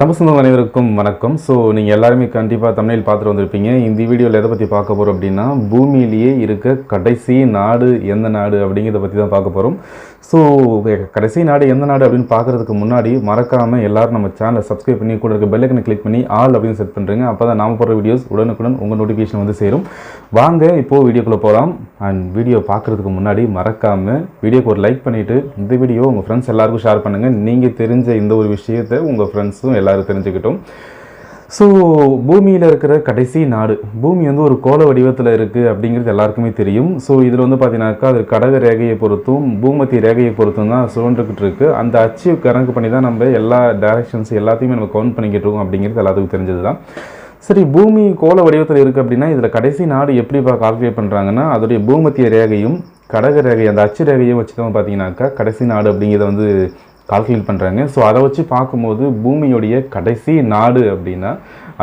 தமிழ் அனைவருக்கும் வணக்கம். ஸோ நீங்கள் எல்லாருமே கண்டிப்பாக தமிழில் பார்த்துட்டு வந்திருப்பீங்க. இந்த வீடியோவில் எதை பற்றி பார்க்க போகிறோம் அப்படின்னா பூமியிலேயே இருக்க கடைசி நாடு எந்த நாடு அப்படிங்கிறத பற்றி தான் பார்க்க போகிறோம் ஸோ கடைசி நாடு எந்த நாடு அப்படின்னு பார்க்குறதுக்கு முன்னாடி மறக்காமல் எல்லோரும் நம்ம சேனலை சப்ஸ்கிரைப் பண்ணி கூட இருக்க பெல்லைக்கனை கிளிக் பண்ணி ஆல் அப்படின்னு செட் பண்ணுறீங்க அப்போ தான் நாம் போடுற வீடியோஸ் உடனுக்குடன் உங்கள் நோட்டிஃபிகேஷன் வந்து சேரும். வாங்க இப்போது வீடியோக்குள்ளே போகலாம் அண்ட் வீடியோ பார்க்குறதுக்கு முன்னாடி மறக்காமல் வீடியோக்கு ஒரு லைக் பண்ணிவிட்டு இந்த வீடியோ உங்கள் ஃப்ரெண்ட்ஸ் எல்லாருக்கும் ஷேர் பண்ணுங்கள் நீங்கள் தெரிஞ்ச இந்த ஒரு விஷயத்தை உங்கள் ஃப்ரெண்ட்ஸும் எல்லாரும் தெரிஞ்சுக்கிட்டோம். ஸோ பூமியில் இருக்கிற கடைசி நாடு. பூமி வந்து ஒரு கோல வடிவத்தில் இருக்குது அப்படிங்கிறது எல்லாருக்குமே தெரியும். ஸோ இதில் வந்து பார்த்தீங்கன்னாக்கா அது கடக ரேகையை பொறுத்தும் பூமத்தி ரேகையை பொறுத்தும் தான் சுழன்றுக்கிட்டு இருக்குது அந்த அச்சு கணக்கு பண்ணி தான் நம்ம எல்லா டேரக்ஷன்ஸ் எல்லாத்தையுமே நம்ம கவுண்ட் பண்ணிக்கிட்டு இருக்கோம் அப்படிங்கிறது எல்லாத்துக்கும் தெரிஞ்சது தான் சரி பூமி கோல வடிவத்தில் இருக்குது அப்படின்னா இதில் கடைசி நாடு எப்படி கால்குலேட் பண்ணுறாங்கன்னா அதோடைய பூமத்திய ரேகையும் கடக ரேகை அந்த அச்சு ரேகையும் வச்சு தான் பார்த்தீங்கன்னாக்கா கடைசி நாடு அப்படிங்கிறத வந்து கால்குலேட் பண்ணுறாங்க ஸோ அதை வச்சு பார்க்கும்போது பூமியுடைய கடைசி நாடு அப்படின்னா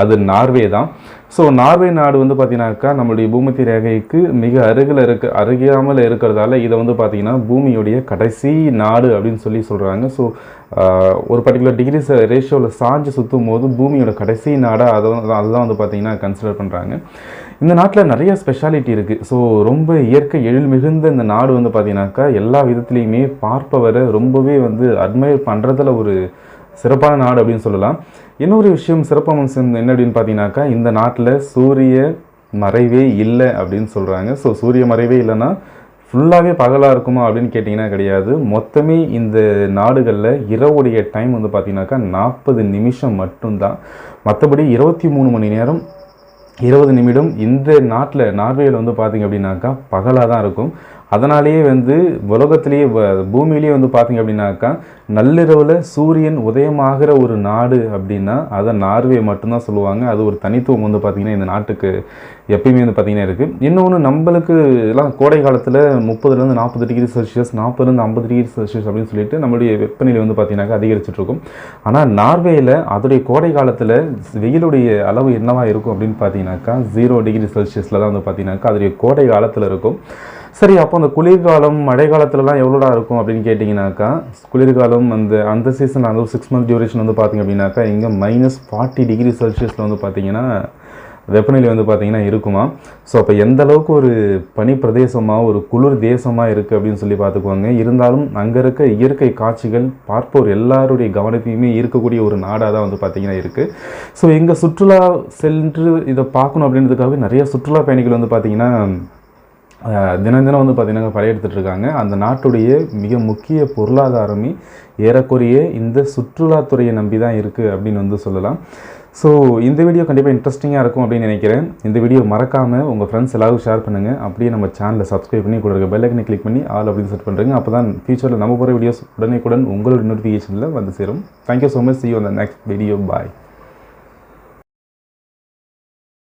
அது நார்வே தான். ஸோ நார்வே நாடு வந்து பார்த்தீங்கன்னாக்கா நம்மளுடைய பூமத்தி ரேகைக்கு மிக அருகில் இருக்க அருகாமல் இருக்கிறதால இதை வந்து பார்த்திங்கன்னா பூமியுடைய கடைசி நாடு அப்படின்னு சொல்லி சொல்கிறாங்க ஸோ ஒரு பர்டிகுலர் டிகிரி ரேஷியோவில் சாஞ்சு சுற்றும் போது பூமியோட கடைசி நாடாக அதை அதுதான் வந்து பார்த்திங்கன்னா கன்சிடர் பண்ணுறாங்க இந்த நாட்டில் நிறைய ஸ்பெஷாலிட்டி இருக்குது ஸோ ரொம்ப இயற்கை எழில் மிகுந்த இந்த நாடு வந்து பார்த்தீங்கன்னாக்கா எல்லா விதத்துலேயுமே பார்ப்பவரை ரொம்பவே வந்து அட்மையர் பண்ணுறதுல ஒரு சிறப்பான நாடு அப்படின்னு சொல்லலாம். இன்னொரு விஷயம் சிறப்பம்சம் என்ன அப்படின்னு பார்த்தீங்கன்னாக்கா இந்த நாட்டில் சூரிய மறைவே இல்லை அப்படின்னு சொல்கிறாங்க ஸோ சூரிய மறைவே இல்லைன்னா ஃபுல்லாகவே பகலாக இருக்குமா அப்படின்னு கேட்டிங்கன்னா கிடையாது. மொத்தமே இந்த நாடுகளில் இரவுடைய டைம் வந்து பார்த்தீங்கன்னாக்கா நாற்பது நிமிஷம் மட்டும்தான். மற்றபடி இருபத்தி மூணு மணி நேரம் இருபது நிமிடம் இந்த நாட்டில் நார்வேயில் வந்து பார்த்திங்க அப்படின்னாக்கா பகலாக தான் இருக்கும். அதனாலேயே வந்து உலகத்திலேயே பூமியிலேயே வந்து பார்த்திங்க அப்படின்னாக்கா நள்ளிரவில் சூரியன் உதயமாகிற ஒரு நாடு அப்படின்னா அதை நார்வே மட்டும்தான் சொல்லுவாங்க. அது ஒரு தனித்துவம் வந்து பார்த்திங்கன்னா இந்த நாட்டுக்கு எப்பயுமே வந்து பார்த்திங்கன்னா இருக்குது இன்னொன்று நம்மளுக்கு எல்லாம் கோடை காலத்தில் முப்பதுலேருந்து நாற்பது டிகிரி செல்சியஸ் நாற்பதுலேருந்து ஐம்பது டிகிரி செல்சியஸ் அப்படின்னு சொல்லிட்டு நம்மளுடைய வெப்பநிலை வந்து பார்த்திங்கனாக்கா அதிகரிச்சிட்ருக்கும் ஆனால் நார்வேயில் அதோடைய கோடை காலத்தில் வெயிலுடைய அளவு என்னவாக இருக்கும் அப்படின்னு பார்த்தீங்கன்னாக்கா ஜீரோ டிகிரி செல்சியஸில் தான் வந்து பார்த்திங்கனாக்கா அதோடைய கோடை காலத்தில் இருக்கும். சரி அப்போ அந்த குளிர்காலம் மழை காலத்துலலாம் எவ்வளோடா இருக்கும் அப்படின்னு கேட்டிங்கனாக்கா குளிர்காலம் அந்த அந்த சீசன் அந்த சிக்ஸ் மந்த் டியூரேஷன் வந்து பார்த்திங்க அப்படின்னாக்கா இங்கே மைனஸ் ஃபார்ட்டி டிகிரி செல்சியஸில் வந்து பார்த்திங்கன்னா வெப்பநிலை வந்து பார்த்திங்கன்னா இருக்குமா? ஸோ அப்போ எந்த அளவுக்கு ஒரு பனி பிரதேசமாக ஒரு குளிர் தேசமாக இருக்குது அப்படின்னு சொல்லி பார்த்துக்குவாங்க இருந்தாலும் அங்கே இருக்க இயற்கை காட்சிகள் பார்ப்போர் எல்லாருடைய கவனத்தையுமே இருக்கக்கூடிய ஒரு நாடாக தான் வந்து பார்த்திங்கன்னா இருக்குது ஸோ எங்கள் சுற்றுலா சென்று இதை பார்க்கணும் அப்படின்றதுக்காக நிறைய சுற்றுலா பயணிகள் வந்து பார்த்திங்கன்னா தினம் தினம் வந்து பார்த்திங்கன்னா படையெடுத்துட்ருக்காங்க அந்த நாட்டுடைய மிக முக்கிய பொருளாதாரமே ஏறக்குறைய இந்த சுற்றுலாத்துறையை நம்பி தான் இருக்குது அப்படின்னு வந்து சொல்லலாம். ஸோ இந்த வீடியோ கண்டிப்பாக இன்ட்ரெஸ்டிங்காக இருக்கும் அப்படின்னு நினைக்கிறேன். இந்த வீடியோ மறக்காமல் உங்கள் ஃப்ரெண்ட்ஸ் எல்லாரும் ஷேர் பண்ணுங்கள் அப்படியே நம்ம சேனலை சப்ஸ்கிரைப் பண்ணி கூட இருக்க பெல்லைக்கனை கிளிக் பண்ணி ஆல் அப்படின்னு செட் பண்ணுறீங்க அப்போ தான் ஃபியூச்சரில் நம்ம போகிற வீடியோஸ் உடனே உங்களுடைய நோட்டிஃபிகேஷனில் வந்து சேரும். Thank you so much see you அந்த நெக்ஸ்ட் வீடியோ பாய்